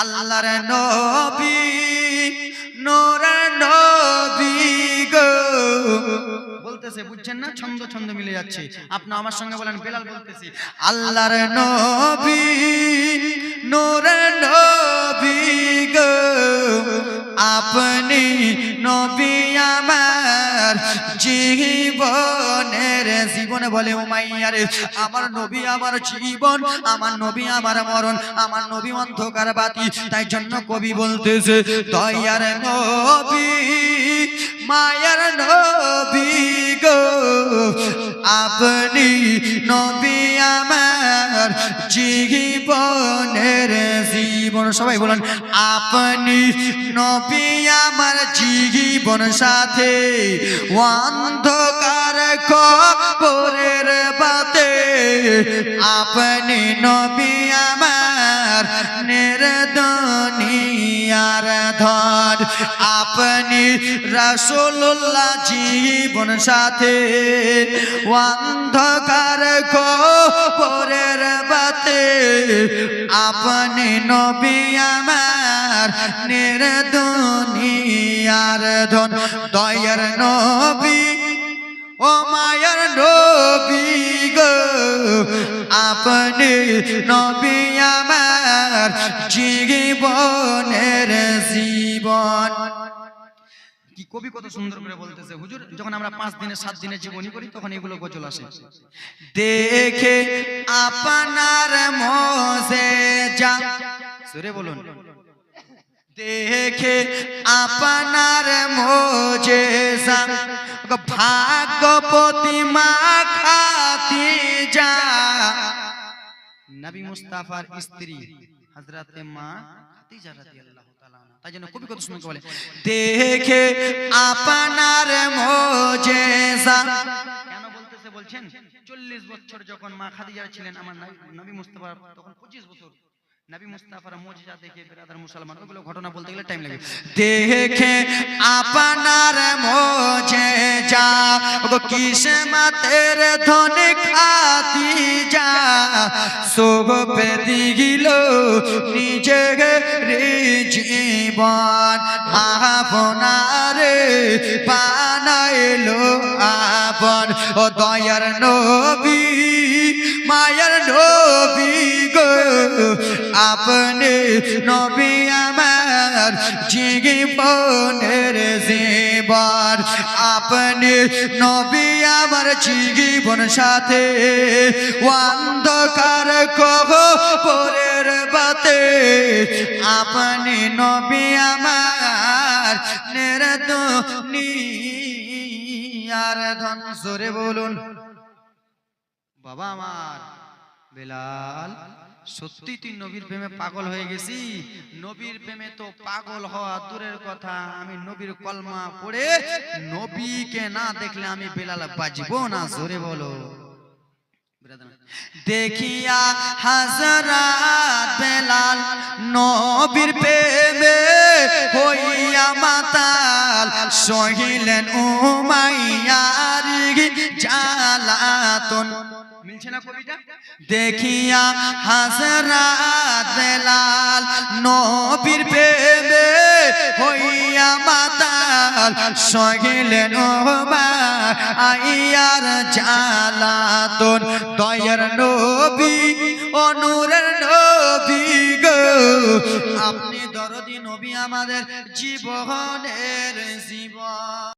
আল্লাহর নবী, নোরের নবী গো। বলতেছে, বুঝছেন না? ছন্দ ছন্দ মিলে যাচ্ছে। আপনি আমার সঙ্গে বলেন, বেলাল বলতেছি, আল্লাহর নবী, নোরের নবী গো। আপনি নবী আমার জীবনের জীবনে বলে উমাইয়ারে আমার নবী আমার জীবন, আমার নবী আমার মরণ, আমার নবী অন্ধকার বাতি। তাই জন্য কবি বলতেছে, দয়ার নবী, মায়ার নবী গো, আপনি নবী আমার জীবনের জীবন। সবাই বলেন, আপনি নবী আমার জীবন সাথে অন্ধকার কবরের বাতে আপনি নবী আমার নির্দনিয়ার ধন। আপনি রাসূলুল্লাহ জীবন সাথে অন্ধকার কবরের বাতে। আপনি নবী আমার নির্দনিয়ার ধন। দয়ার নবী ও মায়ার নবী আপনি নবী আমার জীবনের জীবন। কি কবি কত সুন্দর করে বলতেছে হুজুর যখন আমরা পাঁচ দিনে সাত দিনে জীবনী করি তখন এগুলো গজল আসে। দেখে আপনার মোজে যা। সুরে বলুন। দেখে আপনার মোজে ভাগ্যপতি মা খাতি যা নবী মুস্তাফার স্ত্রী, হযরতে মা খাদিজা রাদিয়াল্লাহু তাআলা তাই জন্য কবি কত সুন্দর বলে, দেখে আপনার মোজেজা। কেন বলতেছে বলছেন 40 বছর যখন মা খাদিজা ছিলেন, আমার নবী- মুস্তাফা তখন 25 বছর। নবী মুস্তাফার মুজিজা দেখে বেরাদার মুসলমান, ওগুলো ঘটনা বলতে গেলে টাইম লাগে। দেখে আপনার মোজেজা। ওগো কিসমাতের ধনে খাতি যা সোগ পেদি গিল নিজে রে জীবন। আপনারে বানাইলো আপন। ও দয়ার নবী, মায়ার নবী গো, আপনি নবী আমার জীবনের জীবন আপনি নবী আমার জীবন সাথে অন্ধকার কহ পরের বাতে আপনি নবী আমার নেরদ আর ধন সরে বলুন। বাবা আমার বেলাল সত্যি তুই নবীর প্রেমে পাগল হয়ে গেছি। নবীর প্রেমে তো পাগল হওয়া দূরের কথা। আমি নবীর কলমা পড়ে নবীকে না দেখলে আমি বেলাল বাজবো না, জোরে বলো। দেখিয়া হাজরাত বেলাল নবীর প্রেমে হইয়া মাতাল, সহিলেন উমাইয়ার জালাতন মিলছে না কবিটা দেখিয়া হাজরাত বেলাল নবীর প্রেমে হইয়া মাতাল উমার আইয়ার জালাতন দয়ার নবী, অনুরের নবী গো। আপনি দরদি নবী আমাদের জীবনের জীবন।